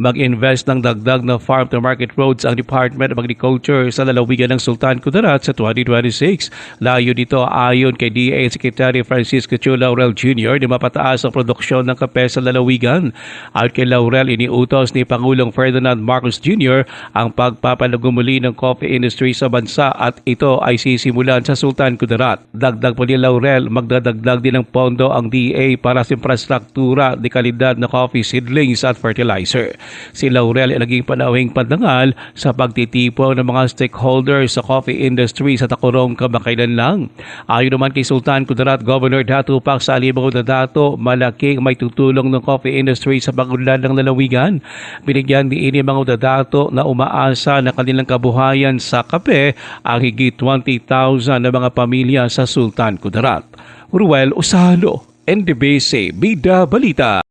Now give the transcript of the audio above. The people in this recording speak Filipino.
Mag-invest ng dagdag na farm-to-market roads ang Department of Agriculture sa lalawigan ng Sultan Kudarat sa 2026. Layo nito ayon kay DA Secretary Francisco Chu Laurel Jr. na mapataas ang produksyon ng kape sa lalawigan. Ayon kay Laurel, iniutos ni Pangulong Ferdinand Marcos Jr. ang pagpapalagumuli ng coffee industry sa bansa at ito ay sisimulan sa Sultan Kudarat. Dagdag pa ni Laurel, magdadagdag din ng pondo ang DA para sa infrastruktura de kalidad na coffee seedlings at fertilizer. Si Laurel ay naging panauhing pandangal sa pagtitipon ng mga stakeholders sa coffee industry sa Tacorong kamakailan lang. Ayon naman kay Sultan Kudarat Governor Datu Pak sa Alibaw Dato, malaking may tutulong ng coffee industry sa pagunlad ng lalawigan. Binigyan ni ini mga dadato na umaasa na kanilang kabuhayan sa kape ang higit 20,000 na mga pamilya sa Sultan Kudarat. Ruel Usalo, NDBC, Bida Balita.